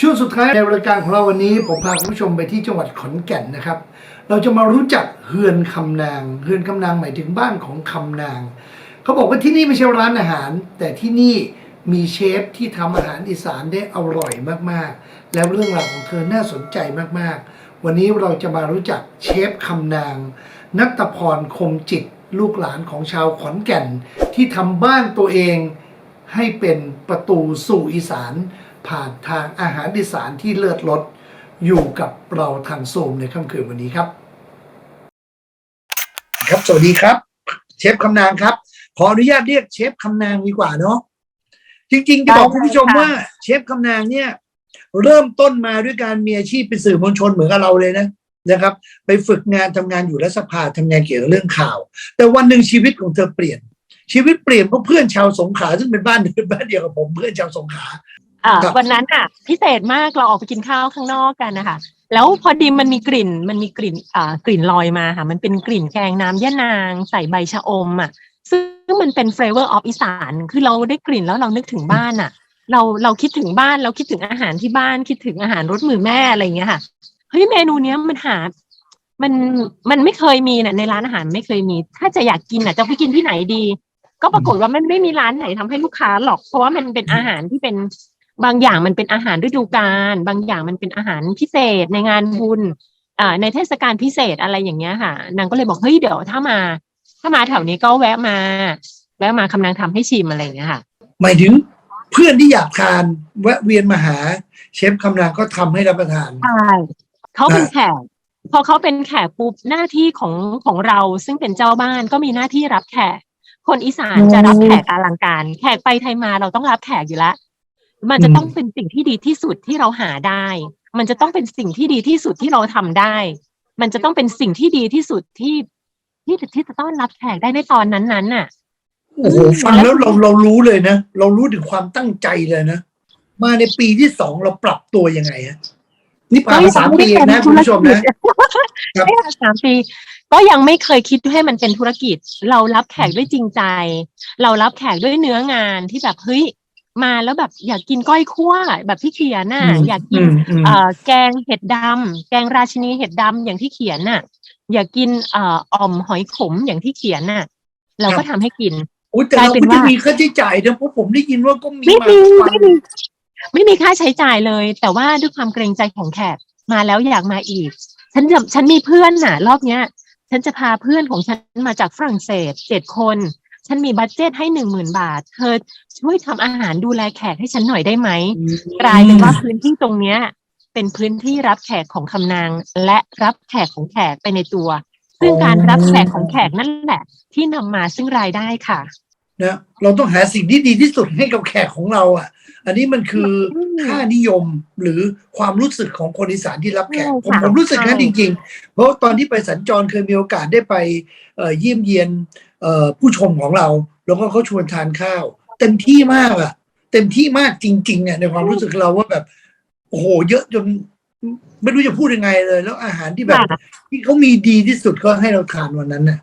ช่วงสุดท้ายในรายการของเราวันนี้ผมพาคุณผู้ชมไปที่จังหวัดขอนแก่นนะครับ เราจะมารู้จักเฮือนคำนาง เฮือนคำนางหมายถึงบ้านของคำนาง เขาบอกว่าที่นี่ไม่ใช่ร้านอาหาร แต่ที่นี่มีเชฟที่ทำอาหารอีสานได้อร่อยมากๆ แล้วเรื่องราวของเธอน่าสนใจมากๆ วันนี้เราจะมารู้จักเชฟคำนาง นัตพรคมจิตลูกหลานของชาวขอนแก่น ที่ทำบ้านตัวเองให้เป็นประตูสู่อีสาน ผ่านทางอาหารอีสานที่เลิศรสอยู่กับเราทางโซมในค่ำคืนวันนี้ครับ ครับสวัสดีครับ เชฟคำนางครับ ขออนุญาตเรียกเชฟคำนางดีกว่าเนาะจริงๆจะบอกได้เลยคุณผู้ชมค่ะว่า เชฟคำนางเนี่ย เริ่มต้นมาด้วยการมีอาชีพเป็นสื่อมวลชนเหมือนกับเราเลยนะนะครับ ไปฝึกงานทำงานอยู่รัฐสภาทำงานเกี่ยวกับเรื่องข่าว แต่วันหนึ่งชีวิตของเธอเปลี่ยนชีวิตเปลี่ยนเพราะเพื่อนชาวสงขลาซึ่งเป็นบ้านเดียวบ้านเดียวกับผมเพื่อนชาวสงขลา อ่าครับวันนั้นอะ พิเศษมากเราออกไปกินข้าวข้างนอกกันนะคะแล้วพอดีมันมีกลิ่นมันมีกลิ่นอ่ากลิ่นลอยมาค่ะ มันเป็นกลิ่นแกงน้ำยะนาง ใส่ใบชะอมอะ ซึ่งมันเป็น flavor of อีสาน คือเราได้กลิ่นแล้วเรานึกถึงบ้านอะ เราเราคิดถึงบ้านเราคิดถึงอาหารที่บ้านคิดถึงอาหารรสมือแม่อะไรอย่างเงี้ยค่ะเฮ้ยเมนูเนี้ยมันหา มันมันไม่เคยมีน่ะในร้านอาหารไม่เคยมี ถ้าจะอยากกินอะจะไปกินที่ไหนดี ก็ปรากฏว่ามันไม่มีร้านไหนทำให้ลูกค้าหรอก เพราะว่ามันเป็นอาหารที่เป็น บางอย่างมันเป็นอาหารฤดูกาลบางอย่างมันเป็นอาหารพิเศษในงานบุญอ่าในเทศกาลพิเศษอะไรอย่างเงี้ยค่ะ นางก็เลยบอกเฮ้ยเดี๋ยวถ้ามา ถ้ามาแถวนี้ก็แวะมา แวะมาคำนางทำให้ชิมอะไรอย่างเงี้ยค่ะ หมายถึงเพื่อนที่อยากทานแวะเวียนมาหา เชฟคำนางก็ทำให้รับประทานใช่เขาเป็นแขกพอเขาเป็นแขกปุ๊บหน้าที่ของของเราซึ่งเป็นเจ้าบ้านก็มีหน้าที่รับแขกคนอีสานอืมจะรับแขกอลังการ แขกไปไทยมาเราต้องรับแขกอยู่แล้ว มันจะอืมต้องเป็นสิ่งที่ดีที่สุดที่เราหาได้ มันจะต้องเป็นสิ่งที่ดีที่สุดที่เราทำได้ มันจะต้องเป็นสิ่งที่ดีที่สุดที่ที่ที่จะต้อนรับแขกได้ในตอนนั้นๆน่ะโอ้โหฟังแล้วเราเรารู้เลยนะเรารู้ถึงความตั้งใจเลยนะมาในปีที่สองเราปรับตัวยังไงฮะนี่ผ่านมาสามปีเองนะคุณผู้ชมนะครับใช่ค่ะสามปี ก็ยังไม่เคยคิดให้มันเป็นธุรกิจ เรารับแขกด้วยจริงใจ เรารับแขกด้วยเนื้องานที่แบบเฮ้ย มาแล้วแบบอยากกินก้อยคั่วแบบที่เขียนน่ะ อยากกินมอืมเอ่อแกงเห็ดดำแกงราชินีเห็ดดำอย่างที่เขียนน่ะ อยากกินเอ่ออ่อมหอยขมอย่างที่เขียนน่ะ เราก็ทำให้กินโอ้ยแต่กลายเราเป็นก็จะว่ามีมีค่าใช้จ่ายนะเพราะผมได้ยินว่าก็มีไม่มามีฟังไม่มีไม่มีค่าใช้จ่ายเลย แต่ว่าด้วยความเกรงใจของแขกมาแล้วอยากมาอีก ฉันจะฉันมีเพื่อนน่ะ รอบเนี้ย ฉันจะพาเพื่อนของฉันมาจากฝรั่งเศสเจ็ดคน ฉันมีบัตเจตให้หนึ่งหมื่นบาท เธอช่วยทำอาหารดูแลแขกให้ฉันหน่อยได้ไหมกลายเป็นว่าพื้นที่ตรงเนี้ย เป็นพื้นที่รับแขกของคำนาง และรับแขกของแขกไปในตัว ซึ่งการรับแขกของแขกนั่นแหละ ที่นำมาซึ่งรายได้ค่ะนะเราต้องหาสิ่งที่ดีที่สุดให้กับแขกของเราอะ อันนี้มันคือค่านิยมหรือความรู้สึกของคนอีสานที่รับแขกใช่ผมค่ะผมรู้สึกนั้นใช่จริง ๆ เพราะตอนที่ไปสัญจรเคยมีโอกาสได้ไปเอ่อเยี่ยมเยียนเอ่อ ผู้ชมของเรา แล้วก็เขาชวนทานข้าว เต็มที่มากอะเต็มที่มากจริงๆอะในความรู้สึกเราว่าแบบโอ้โห เยอะจนไม่รู้จะพูดยังไงเลย แล้วอาหารที่แบบค่ะที่เขามีดีที่สุดก็ให้เราทานวันนั้นน่ะ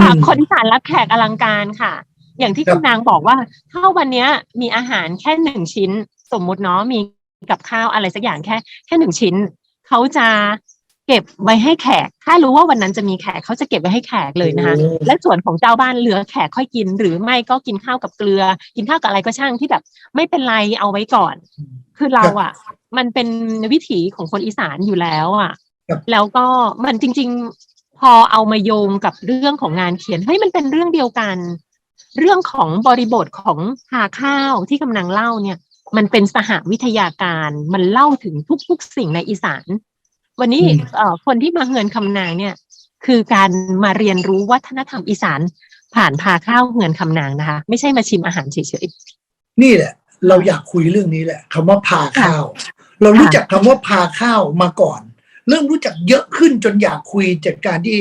ค่ะอืมคนอีสานรับแขกอลังการค่ะ อย่างที่ครับคุณนางบอกว่าถ้าวันเนี้ยมีอาหารแค่หนึ่งชิ้น สมมุติเนาะมีกับข้าวอะไรสักอย่างแค่ แค่หนึ่งชิ้นเขาจะ เก็บไว้ให้แขก ถ้ารู้ว่าวันนั้นจะมีแขกเขาจะเก็บไว้ให้แขกเลยนะคะโอ้และส่วนของเจ้าบ้านเหลือแขกค่อยกิน หรือไม่ก็กินข้าวกับเกลือ กินข้าวกับอะไรก็ช่างที่แบบ ไม่เป็นไรเอาไว้ก่อน คือเราอะ มันเป็นวิถีของคนอีสานอยู่แล้วอะครับแล้วก็มันจริง ๆ พอเอามาโยงกับเรื่องของงานเขียนเฮ้ยมันเป็นเรื่องเดียวกัน เรื่องของบริบทของหาข้าวที่กำลังเล่าเนี่ย มันเป็นสหวิทยาการ มันเล่าถึงทุกๆสิ่งในอีสาน วันนี้อืมเอ่อคนที่มาเฮือนคำนางเนี่ย คือการมาเรียนรู้วัฒนธรรมอีสานผ่านพาข้าวเฮือนคำนางนะคะ ไม่ใช่มาชิมอาหารเฉยนี่แหละ เราอยากคุยเรื่องนี้แหละคำว่าพาข้าว เรารู้จักคำว่าพาข้าวมาก่อน เริ่มรู้จักเยอะขึ้นจนอยากคุยจากการที่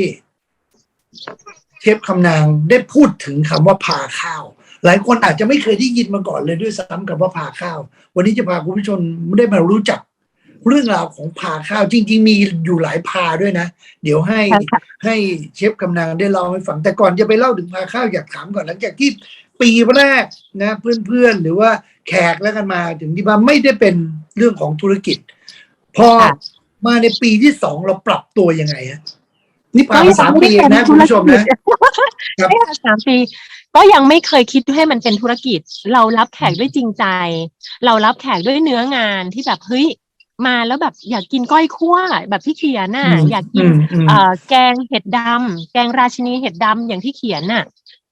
เชฟคำนางได้พูดถึงคำว่าพาข้าว หลายคนอาจจะไม่เคยได้ยินมาก่อนเลยด้วยซ้ำกับว่าพาข้าว วันนี้จะพาคุณผู้ชมได้มารู้จัก เรื่องราวของพาข้าวจริง ๆ มีอยู่หลายพาด้วยนะ เดี๋ยวให้ๆใช่ค่ะให้เชฟกำนางได้เล่าให้ฟัง แต่ก่อนจะไปเล่าถึงพาข้าวอยากถามก่อนหลังจากที่ปีแรกนะเพื่อนๆหรือว่าแขกแล้วกันมาถึงที่บ้านไม่ได้เป็นเรื่องของธุรกิจ พอค่ะมาในปีที่สองเราปรับตัวยังไงฮะนี่ผ่านมาสามปีเองนะคุณผู้ชมนะครับใช่ค่ะสามปี ก็ยังไม่เคยคิดให้มันเป็นธุรกิจ เรารับแขกด้วยจริงใจ เรารับแขกด้วยเนื้องานที่แบบเฮ้ย มาแล้วแบบอยากกินก้อยคั่วแบบที่เขียนน่ะ อยากกินมอืมเอ่อแกงเห็ดดำแกงราชินีเห็ดดำอย่างที่เขียนน่ะ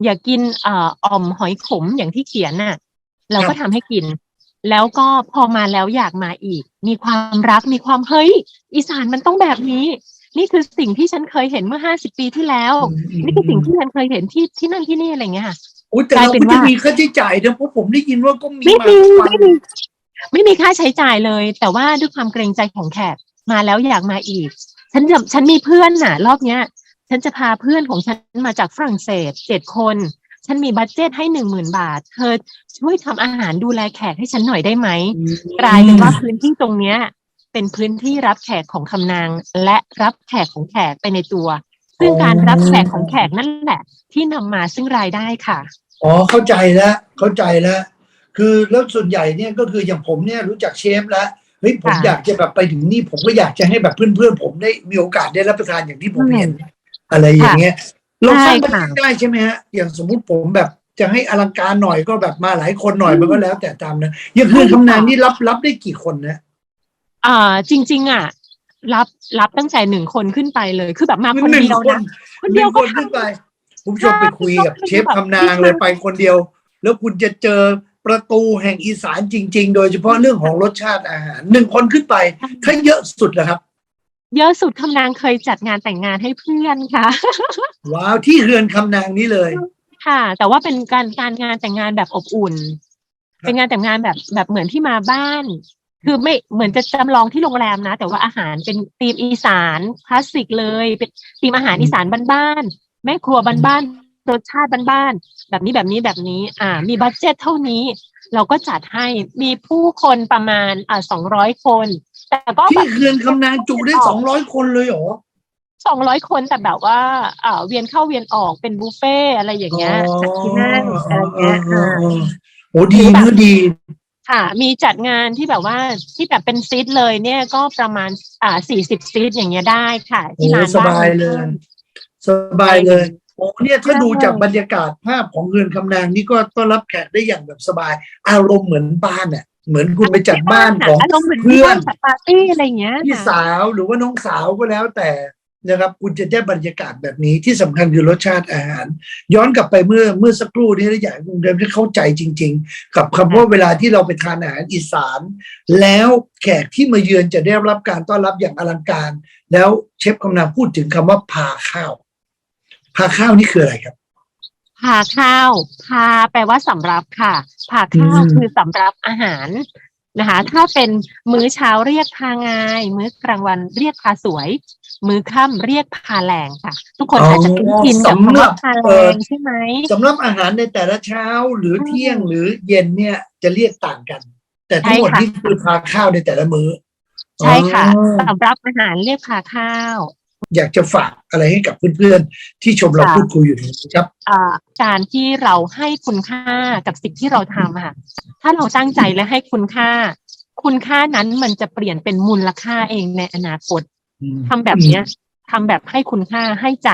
อยากกินเอ่ออ่อมหอยขมอย่างที่เขียนน่ะ เราก็ทำให้กิน แล้วก็พอมาแล้วอยากมาอีก มีความรักมีความเฮ้ย อีสานมันต้องแบบนี้ นี่คือสิ่งที่ฉันเคยเห็นเมื่อห้าสิบปีที่แล้ว นี่คือสิ่งที่ฉันเคยเห็นที่ที่นั่นที่นี่อะไรเงี้ยค่ะอุ๊ยแต่กลายเราเป็นก็จะว่ามีค่าใช้จ่ายนะเพราะผมได้ยินว่าก็มีไม่มามีทุกวันไม่มี ไม่มีค่าใช้จ่ายเลย แต่ว่าด้วยความเกรงใจของแขกมาแล้วอยากมาอีก ฉันจะฉันมีเพื่อนน่ะ รอบเนี้ย ฉันจะพาเพื่อนของฉันมาจากฝรั่งเศสเจ็ดคน ฉันมีบัตเจตให้หนึ่งหมื่นบาท เธอช่วยทำอาหารดูแลแขกให้ฉันหน่อยได้ไหมกลายเป็นว่าพื้นที่ตรงเนี้ย เป็นพื้นที่รับแขกของคำนาง และรับแขกของแขกไปในตัว ซึ่งการรับแขกของแขกนั่นแหละ ที่นำมาซึ่งรายได้ค่ะอ๋อเข้าใจแล้วเข้าใจแล้ว คือแล้วส่วนใหญ่เนี่ยก็คืออย่างผมเนี่ยรู้จักเชฟแล้วเฮ้ยผมค่ะอยากจะแบบไปถึงนี่ผมก็อยากจะให้แบบเพื่อนๆ ผมได้มีโอกาสได้รับประทานอย่างที่ผมอืมเห็น อะไรอย่างเงี้ยเราสร้างใช่บัตค่ะได้ใช่ไหมฮะอย่างสมมุติผมแบบจะให้อลังการหน่อยก็แบบมาหลายคนหน่อยมันก็แล้วแต่ตามนะอย่างคือคำนานนี่รับรับได้กี่คนนะอ่าจริง ๆ อะ รับรับตั้งแต่หนึ่งคนขึ้นไปเลยคือแบบมาคนหนึ่งเดียวคนนะคนหเดีนึ่ยวงคก็นขึ้นทำไปคุณผู้ชมไปคุยกับเชฟคำนางเลยไปคนเดียว แล้วคุณจะเจอ ประตูแห่งอีสานจริง ๆ โดยเฉพาะเรื่องของรสชาติอาหารหนึ่งคนขึ้นไปถ้าเยอะสุดเหรอครับ เยอะสุดคำนางเคยจัดงานแต่งงานให้เพื่อนค่ะ ว้าวที่เรือนคำนางนี้เลย ค่ะ แต่ว่าเป็นการการงานแต่งงานแบบอบอุ่นครับเป็นงานแต่งงานแบบแบบเหมือนที่มาบ้าน คือไม่เหมือนจะจำลองที่โรงแรมนะ แต่ว่าอาหารเป็นธีมอีสานคลาสสิกเลย เป็นธีมอาหารอีสานบ้านๆแม่ครัวบ้านๆ รสชาติบ้านๆแบบนี้แบบนี้แบบนี้ อ่า มีบัตเจ็ตเท่านี้ เราก็จัดให้มีผู้คนประมาณอ่าสองร้อยคน แต่ก็แบที่บเรือนคำนางจุได้สองร้อยคนเลยเหรอสองร้อยคนแต่แบบว่าอ่าเวียนเข้าเวียนออกเป็นบุฟเฟ่อะไรอย่างเงี้ยจัดที่นั่งอะไรเงี้ยอ๋ออ่าอ๋อโอ้ดีเนื้อดีค่ะ มีจัดงานที่แบบว่าที่แบบเป็นซีทเลยเนี่ยก็ประมาณอ่าสี่สิบซีทอย่างเงี้ยได้ค่ะ ที่โอ้ร้านสบายเลย สบายเลย โอ้เนี่ยถ้าใช่ดูจากบรรยากาศภาพของเรือนคำนางนี่ก็ต้อนรับแขกได้อย่างแบบสบาย อารมณ์เหมือนบ้านอะเหมือนคุณไปจัดบ้านของอารมณ์เหมือนเพื่ที่อนบ้านจัดปาร์ตี้อะไรอย่างเงี้ยพี่ค่ะสาวหรือว่าน้องสาวก็แล้วแต่นะครับ คุณจะได้บรรยากาศแบบนี้ที่สำคัญคือรสชาติอาหาร ย้อนกลับไปเมื่อเมื่อสักครู่นี้อยากให้คุณเดิมได้เข้าใจจริง ๆ กับคำว่าเวลาที่เราไปทานอาหารอีสาน แล้วแขกที่มาเยือนจะได้รับการต้อนรับอย่างอลังการ แล้วเชฟกำนันพูดถึงคำว่าพาข้าว พาข้าวนี่คืออะไรครับพาข้าวพาแปลว่าสำรับค่ะพาข้าวอืมคือสำรับอาหารนะคะ ถ้าเป็นมื้อเช้าเรียกพางาย มื้อกลางวันเรียกพาสวย มื้อค่ำเรียกพาแรงค่ะ ทุกคนอาจจะคุ้นชินกับคำว่าพาแรงใช่ไหมสำหรับอาหารในแต่ละเช้าหรือเที่ยงหรือเย็นเนี่ยจะเรียกต่างกัน แต่ทั้งหมดใช่ค่ะนี่คือพาข้าวในแต่ละมื้อใช่ค่ะอ๋อสำรับอาหารเรียกพาข้าว อยากจะฝากอะไรให้กับเพื่อนๆ ที่ชมเราค่ะพูดคุยอยู่นี้ครับอ่าการที่เราให้คุณค่ากับสิ่งที่เราทำอะค่ะ ถ้าเราตั้งใจและให้คุณค่า คุณค่านั้นมันจะเปลี่ยนเป็นมูลค่าเองในอนาคตทำแบบเนี้ยทำแบบให้คุณค่าให้ใจ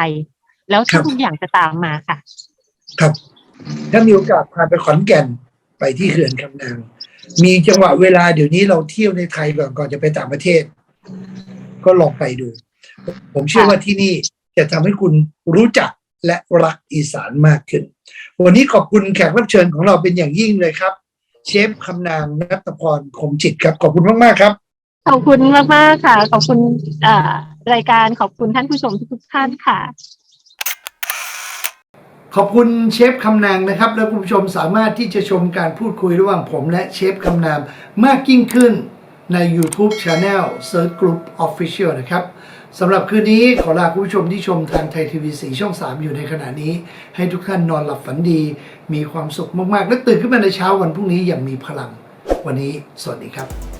แล้วครับทุกอย่างจะตามมาค่ะ ครับถ้ามีโอกาสพาไปขอนแก่นไปที่เขื่อนคำนาง มีจังหวะเวลาเดี๋ยวนี้เราเที่ยวในไทยก่อนก่อนจะไปต่างประเทศ ก็ลองไปดู ผมเชื่อค่ะว่าที่นี่จะทำให้คุณรู้จักและรักอีสานมากขึ้น วันนี้ขอบคุณแขกรับเชิญของเราเป็นอย่างยิ่งเลยครับ เชฟคำนางนัตพรคมจิตครับ ขอบคุณมากๆครับ ขอบคุณมากมากๆค่ะ ขอบคุณอ่ารายการขอบคุณท่านผู้ชมทุกๆท่านค่ะ ขอบคุณเชฟคำนางนะครับ แล้วคุณผู้ชมสามารถที่จะชมการพูดคุยระหว่างผมและเชฟคำนางมากยิ่งขึ้นใน YouTube Channel Search Group Official นะครับ สำหรับคืนนี้ขอลาคุณผู้ชมที่ชมทางไทยทีวีสีช่อง 3 อยู่ในขณะนี้ ให้ทุกท่านนอนหลับฝันดี มีความสุขมากๆ และตื่นขึ้นมาในเช้าวันพรุ่งนี้อย่างมีพลัง วันนี้สวัสดีครับ